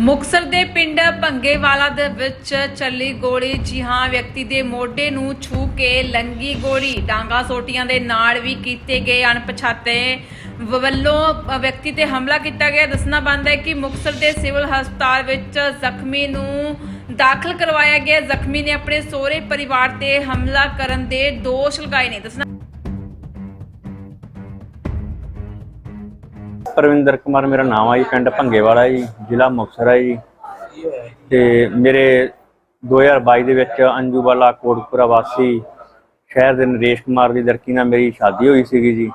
ਮੁਕਸਰ ਦੇ ਪਿੰਡ ਭੰਗੇਵਾਲਾ ਦੇ ਵਿੱਚ ਚੱਲੀ ਗੋਲੀ ਜੀ ਹਾਂ, ਵਿਅਕਤੀ ਦੇ ਮੋਢੇ ਨੂੰ ਛੂ ਕੇ ਲੰਗੀ ਗੋਲੀ। ਡਾਂਗਾ ਸੋਟੀਆਂ ਦੇ ਨਾਲ ਵੀ ਕੀਤੇ ਗਏ ਅਣਪਛਾਤੇ ਵੱਲੋਂ ਵਿਅਕਤੀ ਤੇ ਹਮਲਾ ਕੀਤਾ ਗਿਆ। ਦੱਸਣਾ ਬੰਦ ਹੈ ਕਿ ਮੁਕਸਰ ਦੇ ਸਿਵਲ ਹਸਪਤਾਲ ਵਿੱਚ ਜ਼ਖਮੀ ਨੂੰ ਦਾਖਲ ਕਰਵਾਇਆ ਗਿਆ। ਜ਼ਖਮੀ ਨੇ ਆਪਣੇ ਸਹੁਰੇ ਪਰਿਵਾਰ ਤੇ ਹਮਲਾ ਕਰਨ ਦੇ ਦੋਸ਼ ਲਗਾਏ ਨੇ। ਦੱਸਣਾ ਪਰਵਿੰਦਰ ਕੁਮਾਰ ਮੇਰਾ ਨਾਮ ਆ ਜੀ, ਪਿੰਡ ਭੰਗੇਵਾਲਾ ਜੀ, ਜ਼ਿਲ੍ਹਾ ਮੁਕਤਸਰ ਹੈ ਜੀ। ਤੇ ਮੇਰੇ 2022 ਦੇ ਵਿੱਚ ਅੰਜੂਵਾਲਾ ਕੋਟਪੁਰਾ ਵਾਸੀ ਸ਼ਹਿਰ ਦੇ ਨਰੇਸ਼ ਕੁਮਾਰ ਦੀ ਲੜਕੀ ਨਾਲ ਮੇਰੀ ਸ਼ਾਦੀ ਹੋਈ ਸੀਗੀ ਜੀ।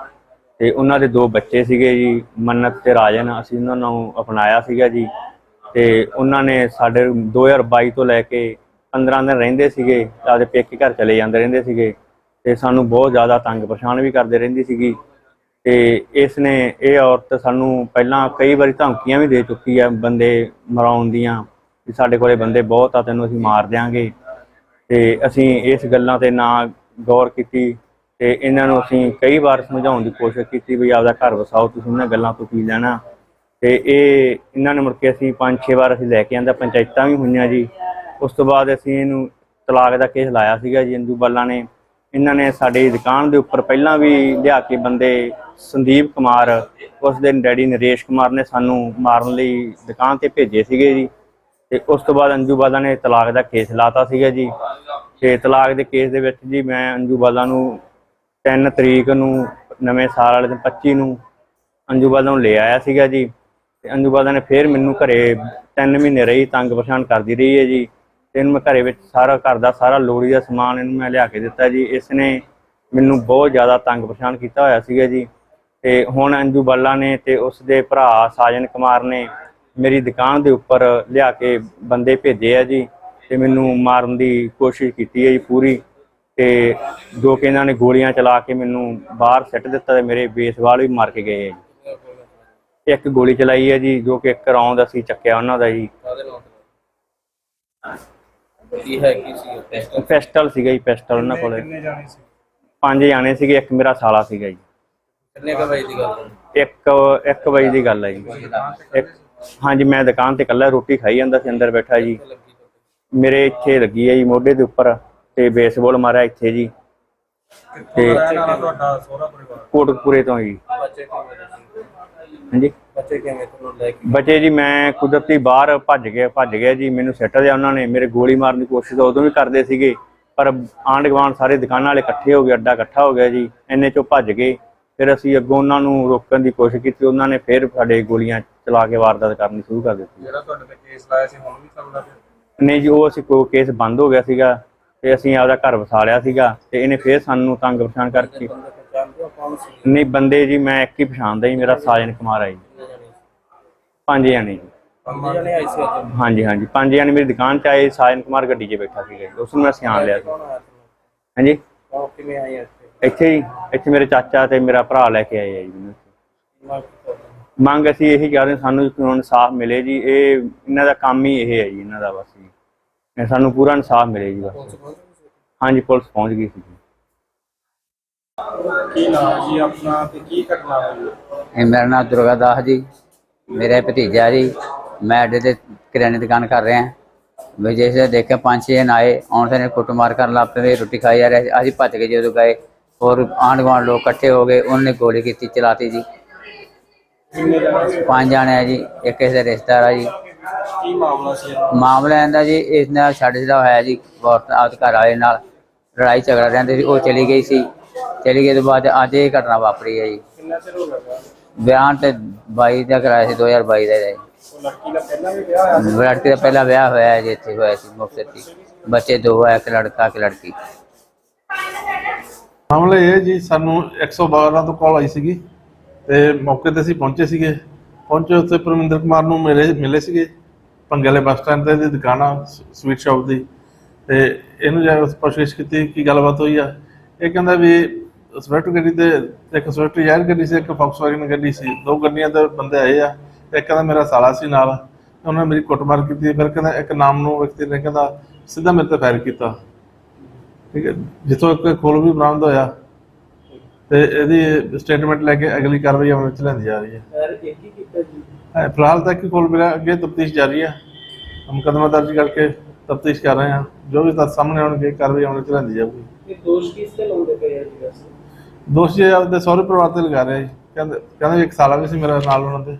ਤੇ ਉਹਨਾਂ ਦੇ ਦੋ ਬੱਚੇ ਸੀਗੇ ਜੀ, ਮੰਨਤ ਤੇ ਰਾਜਨ, ਅਸੀਂ ਉਹਨਾਂ ਨੂੰ ਅਪਣਾਇਆ ਸੀਗਾ ਜੀ। ਤੇ ਉਹਨਾਂ ਨੇ ਸਾਡੇ 2022 ਤੋਂ ਲੈ ਕੇ 15 ਦਿਨ ਰਹਿੰਦੇ ਸੀਗੇ ਆਪਦੇ ਪੇਕੇ ਘਰ ਚਲੇ ਜਾਂਦੇ ਰਹਿੰਦੇ ਸੀਗੇ। ਤੇ ਸਾਨੂੰ ਬਹੁਤ ਜ਼ਿਆਦਾ ਤੰਗ ਪਰੇਸ਼ਾਨ ਵੀ ਕਰਦੇ ਰਹਿੰਦੀ ਸੀਗੀ। ਤੇ ਇਸ ਨੇ ਇਹ ਔਰਤ ਸਾਨੂੰ ਪਹਿਲਾਂ ਕਈ ਵਾਰੀ ਧਮਕੀਆਂ ਵੀ ਦੇ ਚੁੱਕੀ ਆ ਬੰਦੇ ਮਰਾਉਣ ਦੀਆਂ ਵੀ ਸਾਡੇ ਕੋਲੇ ਬੰਦੇ ਬਹੁਤ ਆ, ਤੈਨੂੰ ਅਸੀਂ ਮਾਰ ਦਿਆਂਗੇ। ਤੇ ਅਸੀਂ ਇਸ ਗੱਲਾਂ ਤੇ ਨਾ ਗੌਰ ਕੀਤੀ ਤੇ ਇਹਨਾਂ ਨੂੰ ਅਸੀਂ ਕਈ ਵਾਰ ਸਮਝਾਉਣ ਦੀ ਕੋਸ਼ਿਸ਼ ਕੀਤੀ ਵੀ ਆਪਦਾ ਘਰ ਵਸਾਓ, ਤੁਸੀਂ ਇਹਨਾਂ ਗੱਲਾਂ ਤੋਂ ਕੀ ਲੈਣਾ? ਤੇ ਇਹ ਇਹਨਾਂ ਨੇ ਮੁੜ ਕੇ ਅਸੀਂ ਪੰਜ ਛੇ ਵਾਰ ਅਸੀਂ ਲੈ ਕੇ ਆਂਦਾ, ਪੰਚਾਇਤਾਂ ਵੀ ਹੋਈਆਂ ਜੀ। ਉਸ ਤੋਂ ਬਾਅਦ ਅਸੀਂ ਇਹਨੂੰ ਤਲਾਕ ਦਾ ਕੇਸ ਲਾਇਆ ਸੀਗਾ ਜੀ, ਇੰਦੂ ਬੱਲਾ ਨੇ। ਇਹਨਾਂ ਨੇ ਸਾਡੀ ਦੁਕਾਨ ਦੇ ਉੱਪਰ ਪਹਿਲਾਂ ਵੀ ਲਿਆ ਕੇ ਬੰਦੇ ਸੰਦੀਪ ਕੁਮਾਰ, ਉਸ ਦਿਨ ਡੈਡੀ ਨਰੇਸ਼ ਕੁਮਾਰ ਨੇ ਸਾਨੂੰ ਮਾਰਨ ਲਈ ਦੁਕਾਨ ਤੇ ਭੇਜੇ ਸੀਗੇ ਜੀ। ਤੇ ਉਸ ਤੋਂ ਬਾਅਦ ਅੰਜੂ ਬਾਲਾ ਨੇ ਤਲਾਕ ਦਾ ਕੇਸ ਲਾਤਾ ਸੀਗਾ ਜੀ। ਤੇ ਤਲਾਕ ਦੇ ਕੇਸ ਦੇ ਵਿੱਚ ਜੀ ਮੈਂ ਅੰਜੂ ਬਾਲਾ ਨੂੰ 3 ਤਰੀਕ ਨੂੰ ਨਵੇਂ ਸਾਲ ਵਾਲੇ ਦਿਨ 25 ਨੂੰ ਅੰਜੂ ਬਾਲਾ ਨੂੰ ਲੈ ਆਇਆ ਸੀਗਾ ਜੀ। ਤੇ ਅੰਜੂ ਬਾਲਾ ਨੇ ਫੇਰ ਮੈਨੂੰ ਘਰੇ 3 ਮਹੀਨੇ ਰਹੀ, ਤੰਗ ਪਰੇਸ਼ਾਨ ਕਰਦੀ ਰਹੀ ਹੈ ਜੀ। ਤੇ ਇਹਨੂੰ ਮੈਂ ਘਰੇ ਵਿੱਚ ਸਾਰਾ ਘਰ ਦਾ ਸਾਰਾ ਲੋੜੀ ਦਾ ਸਮਾਨ ਇਹਨੂੰ ਮੈਂ ਲਿਆ ਕੇ ਦਿੱਤਾ ਜੀ। ਇਸ ਨੇ ਮੈਨੂੰ ਬਹੁਤ ਜ਼ਿਆਦਾ ਤੰਗ ਪਰੇਸ਼ਾਨ ਕੀਤਾ ਹੋਇਆ ਸੀਗਾ ਜੀ। ਤੇ ਹੁਣ ਅੰਜੂ ਬੱਲਾ ਨੇ ਤੇ ਉਸ ਦੇ ਭਰਾ ਸਾਜਨ ਕੁਮਾਰ ਨੇ ਮੇਰੀ ਦੁਕਾਨ ਦੇ ਉੱਪਰ ਲਿਆ ਕੇ ਬੰਦੇ ਭੇਜੇ ਆ ਜੀ ਤੇ ਮੈਨੂੰ ਮਾਰਨ ਦੀ ਕੋਸ਼ਿਸ਼ ਕੀਤੀ ਹੈ ਜੀ ਪੂਰੀ। ਤੇ ਜੋ ਕਿ ਇਹਨਾਂ ਨੇ ਗੋਲੀਆਂ ਚਲਾ ਕੇ ਮੈਨੂੰ ਬਾਹਰ ਸਿੱਟ ਦਿੱਤਾ ਤੇ ਮੇਰੇ ਬੇਸਵਾਲ ਵੀ ਮਾਰ ਕੇ ਗਏ ਹੈ ਜੀ। ਇੱਕ ਗੋਲੀ ਚਲਾਈ ਹੈ ਜੀ, ਜੋ ਕਿ ਇੱਕ ਰੌਂਦ ਅਸੀਂ ਚੱਕਿਆ ਉਹਨਾਂ ਦਾ ਜੀ। ਕੀ ਹੈ ਕੀ ਸੀ ਟੈਸਟ ਪਿਸਟਲ ਸੀਗਾ ਜੀ ਪਿਸਟਲ ਉਹਨਾਂ ਕੋਲੇ। ਕਿੰਨੇ ਜਾਣੇ ਸੀ? ਪੰਜ ਜਾਣੇ ਸੀਗੇ ਇੱਕ ਮੇਰਾ ਸਾਲਾ ਸੀਗਾ ਜੀ। ਕਿੰਨੇ ਕ ਵਜੇ ਦੀ ਗੱਲ ਹੈ? ਇੱਕ ਇੱਕ ਵਜੇ ਦੀ ਗੱਲ ਹੈ ਜੀ। ਇੱਕ ਹਾਂਜੀ ਮੈਂ ਦੁਕਾਨ ਤੇ ਇਕੱਲਾ ਰੋਟੀ ਖਾਈ ਜਾਂਦਾ ਸੀ ਅੰਦਰ ਬੈਠਾ ਜੀ। ਮੇਰੇ ਇੱਥੇ ਲੱਗੀ ਹੈ ਜੀ ਮੋਢੇ ਦੇ ਉੱਪਰ ਤੇ ਬੇਸਬਾਲ ਮਾਰਿਆ ਇੱਥੇ ਜੀ। ਤੇ ਤੁਹਾਡਾ ਸਹੁਰਾ ਪਰਿਵਾਰ? ਕੋਟਕਪੂਰੇ ਤੋਂ ਜੀ। ਬੱਚੇ ਕਿਵੇਂ ਸੀ? ਹਾਂਜੀ। ਬੱਚੇ ਕਿਵੇਂ ਤੁਹਾਨੂੰ ਲੈ ਕੇ ਬਚੇ ਜੀ ਮੈਂ ਕੁਦਰਤੀ ਬਾਹਰ ਭੱਜ ਗਿਆ ਭੱਜ ਗਿਆ ਜੀ। ਮੈਨੂੰ ਸਿੱਟ ਲਿਆ ਉਹਨਾਂ ਨੇ। ਮੇਰੇ ਗੋਲੀ ਮਾਰਨ ਦੀ ਕੋਸ਼ਿਸ਼ ਉਦੋਂ ਵੀ ਕਰਦੇ ਸੀਗੇ ਪਰ ਆਂਢ ਗੁਆਂਢ ਸਾਰੇ ਦੁਕਾਨਾਂ ਵਾਲੇ ਇਕੱਠੇ ਹੋ ਗਏ ਅੱਡਾ ਇਕੱਠਾ ਹੋ ਗਿਆ ਜੀ। ਇੰਨੇ ਚੋਂ ਭੱਜ ਗਏ। ਫਿਰ ਅਸੀਂ ਅੱਗੋਂ ਉਹਨਾਂ ਨੂੰ ਰੋਕਣ ਦੀ ਕੋਸ਼ਿਸ਼ ਕੀਤੀ। ਉਹਨਾਂ ਨੇ ਫਿਰ ਸਾਡੇ ਗੋਲੀਆਂ ਚਲਾ ਕੇ ਵਾਰਦਾਤ ਕਰਨੀ ਸ਼ੁਰੂ ਕਰ ਦਿੱਤੀ। ਜਿਹੜਾ ਤੁਹਾਡੇ ਤੇ ਕੇਸ ਲਾਇਆ ਸੀ ਹੁਣ ਵੀ ਚੱਲਦਾ ਪਿਆ? ਨਹੀਂ ਜੀ ਉਹ ਅਸੀਂ ਕੋ ਕੇਸ ਬੰਦ ਹੋ ਗਿਆ ਸੀਗਾ। ਤੇ ਅਸੀਂ ਆਪਦਾ ਘਰ ਵਸਾ ਲਿਆ ਸੀਗਾ। ਤੇ ਇਹਨੇ ਫੇਰ ਸਾਨੂੰ ਤੰਗ ਪਰੇਸ਼ਾਨ ਕਰਕੇ ਨਹੀਂ ਬੰਦੇ ਜੀ ਮੈਂ ਇੱਕ ਹੀ ਪਛਾਣਦਾ ਜੀ ਮੇਰਾ ਸਾਜਨ ਕੁਮਾਰ ਹੈ ਜੀ? ਪੰਜ ਜਣੇ ਜੀ। ਪੰਜ ਜਣੇ ਆਏ ਸੀ ਅੱਜ। ਹਾਂਜੀ ਹਾਂਜੀ। ਪੰਜ ਜਣੇ ਮੇਰੀ ਦੁਕਾਨ 'ਚ ਆਏ ਸਾਜਨ ਕੁਮਾਰ ਗੱਡੀ 'ਚ ਬੈਠਾ ਸੀਗਾ ਜੀ। ਉਸ ਨੂੰ ਮੈਂ ਸਿਆਣ ਲਿਆ ਸੀ। ਹਾਂਜੀ? ਕੌਣ ਕਿਵੇਂ ਆਏ ਇੱਥੇ? ਇੱਥੇ ਇੱਥੇ ਮੇਰੇ ਚਾਚਾ ਤੇ ਮੇਰਾ ਭਰਾ ਲੈ ਕੇ ਆਏ ਆ ਜੀ ਮੈਨੂੰ। ਮੰਗ ਅਸੀਂ ਇਹੀ ਕਰ ਰਹੇ ਸਾਨੂੰ ਕਾਨੂੰਨ ਇਨਸਾਫ ਮਿਲੇ ਜੀ। ਇਹ ਇਹਨਾਂ ਦਾ ਕੰਮ ਹੀ ਇਹ ਹੈ ਜੀ ਇਹਨਾਂ ਦਾ ਬਸ ਜੀ। ਸਾਨੂੰ ਪੂਰਾ ਇਨਸਾਫ ਮਿਲੇ ਜੀ ਬਸ? ਹਾਂਜੀ ਪੁਲਿਸ ਪਹੁੰਚ ਗਈ ਸੀ ਜੀ। ਕੀ ਨਾਮ ਜੀ ਆਪਣਾ ਤੇ ਕੀ ਘਟਨਾ ਹੋਈ ਇਹ ਮੇਰਾ ਨਾਮ ਦੁਰਗਾ ਦਾਸ ਜੀ ਮੇਰਾ ਭਤੀਜਾ ਜੀ ਮੈਂ ਅੱਡੇ ਤੇ ਕਿਰਾਣੇ ਦੀ ਦੁਕਾਨ ਕਰ ਰਿਹਾ। ਵੀ ਜਿਸੇ ਦੇਖਿਆ ਪੰਜ ਛੇ ਜਣ ਆਏ ਆਉਣ ਤੇ ਕੁੱਟਮਾਰ ਕਰਨ ਲੱਗ ਪਏ ਰੋਟੀ ਖਾਈ ਜਾ ਰਹੇ। ਅਸੀਂ ਭੱਜ ਗਏ ਜਦੋਂ ਗਏ ਹੋਰ ਆਂਢ ਗੁਆਂਢ ਲੋਕ ਇਕੱਠੇ ਹੋ ਗਏ ਉਹਨਾਂ ਨੇ ਗੋਲੀ ਕੀਤੀ ਚਲਾਤੀ ਜੀ। ਕਿੰਨੇ ਜਾਣੇ ਸੀ? ਪੰਜ ਜਾਣੇ ਆ ਜੀ ਇੱਕ ਇਸ ਦਾ ਰਿਸ਼ਤੇਦਾਰ ਆ ਜੀ। ਕੀ ਮਾਮਲਾ ਸੀ? ਇਹਦਾ? ਮਾਮਲਾ ਇਹਦਾ ਜੀ ਇਸ ਨਾਲ ਸਾਡੇ ਜਿਹੜਾ ਹੋਇਆ ਜੀ ਔਰਤ ਆਪਦੇ ਘਰ ਵਾਲੇ ਨਾਲ ਲੜਾਈ ਝਗੜਾ ਰਹਿੰਦੇ ਸੀ ਉਹ ਚਲੀ ਗਈ ਸੀ। ਚਲੀ ਗਈ ਤੋਂ ਬਾਅਦ ਅੱਜ ਇਹ ਘਟਨਾ ਵਾਪਰੀ ਹੈ ਜੀ। ਕਿੰਨਾ ਚਿਰ ਹੋ ਗਿਆ? ਵਿਆਹ ਤੇ 22 ਦਾ ਕਰਾਇਆ ਸੀ 2022 ਦਾ ਜੀ। ਉਹ ਲੜਕੀ ਦਾ ਪਹਿਲਾਂ ਵੀ ਵਿਆਹ ਹੋਇਆ ਲੜਕੀ ਦਾ ਪਹਿਲਾ ਵਿਆਹ ਹੋਇਆ ਹੈ ਜੀ ਇੱਥੇ ਹੋਇਆ ਸੀ ਮੁਕਤਸਰ 'ਚ ਬੱਚੇ ਦੋ ਆ ਇੱਕ ਲੜਕਾ ਇੱਕ ਲੜਕੀ। ਮਾਮਲਾ ਇਹ ਹੈ ਜੀ ਸਾਨੂੰ 112 ਤੋਂ ਕਾਲ ਆਈ ਸੀਗੀ ਤੇ ਮੌਕੇ ਤੇ ਅਸੀਂ ਪਹੁੰਚੇ ਸੀਗੇ। ਪਹੁੰਚੇ ਉੱਥੇ ਪਰਮਿੰਦਰ ਕੁਮਾਰ ਨੂੰ ਮਿਲੇ ਮਿਲੇ ਸੀਗੇ। ਪੰਗੇ ਵਾਲੇ ਬੱਸ ਸਟੈਂਡ ਤੇ ਦੀ ਦੁਕਾਨ ਆ ਸਵੀਟ ਸ਼ਾਪ ਦੀ। ਤੇ ਇਹਨੂੰ ਜਾ ਕੇ ਪੁੱਛਗਿੱਛ ਕੀਤੀ ਕੀ ਗੱਲਬਾਤ ਹੋਈ ਆ। ਇਹ ਕਹਿੰਦਾ ਵੀ ਸਵਿਫਟ ਗੱਡੀ ਤੇ ਇੱਕ ਸਵਿਫਟ ਯਾਰ ਗੱਡੀ ਸੀ ਇੱਕ ਫੋਕਸਵਾਗਨ ਗੱਡੀ ਸੀ। ਦੋ ਗੱਡੀਆਂ ਤੇ ਬੰਦੇ ਆਏ ਆ। ਇੱਕ ਕਹਿੰਦਾ ਮੇਰਾ ਸਾਲਾ ਸੀ ਨਾਲ। ਉਹਨਾਂ ਨੇ ਮੇਰੀ ਕੁੱਟਮਾਰ ਕੀਤੀ। ਫਿਰ ਕਹਿੰਦਾ ਇੱਕ ਨਾਮ ਨੂੰ ਵਿਅਕਤੀ ਨੇ ਕਹਿੰਦਾ ਸਿੱਧਾ ਮੇਰੇ ਤੇ ਫਾਇਰ ਕੀਤਾ। ਠੀਕ ਹੈ? ਜਿੱਥੋਂ ਇੱਕ ਖੋਲ ਵੀ ਬਰਾਮਦ ਹੋਇਆ। ਤੇ ਇਹਦੀ ਸਟੇਟਮੈਂਟ ਲੈ ਕੇ ਅਗਲੀ ਕਾਰਵਾਈ ਅਮਲ ਵਿੱਚ ਲੈਂਦੀ ਜਾ ਰਹੀ ਹੈ। ਯਾਰ ਇੱਕ ਹੀ ਕੀਤਾ ਜੀ। ਫਿਲਹਾਲ ਤੱਕ ਕਿ ਕੋਲ ਮੇਰਾ ਅੱਗੇ ਤਫਤੀਸ਼ ਜਾਰੀ ਹੈ। ਮੁਕੱਦਮਾ ਦਰਜ ਕਰਕੇ ਤਫਤੀਸ਼ ਕਰ ਰਹੇ ਹਾਂ। ਜੋ ਵੀ ਤੱਥ ਸਾਹਮਣੇ ਆਉਣਗੇ ਕਾਰਵਾਈ ਅਮਲ ਚ ਲਿਆਂਦੀ ਜਾਊਗੀ। ਇਹ ਦੋਸ਼ ਕਿਸ ਤੇ ਲਾਉਂਦੇ ਪਏ ਆ ਜੀ ਵੈਸੇ? ਦੋਸ਼ ਜੀ ਆਪਦੇ ਸਹੁਰੇ ਪਰਿਵਾਰ ਤੇ ਲਗਾ ਰਿਹਾ ਜੀ। ਕਹਿੰਦੇ ਕਹਿੰਦੇ ਇੱਕ ਸਾਲਾ ਵੀ ਸੀ ਮੇਰਾ ਨਾਲ ਉਹਨਾਂ ਦੇ।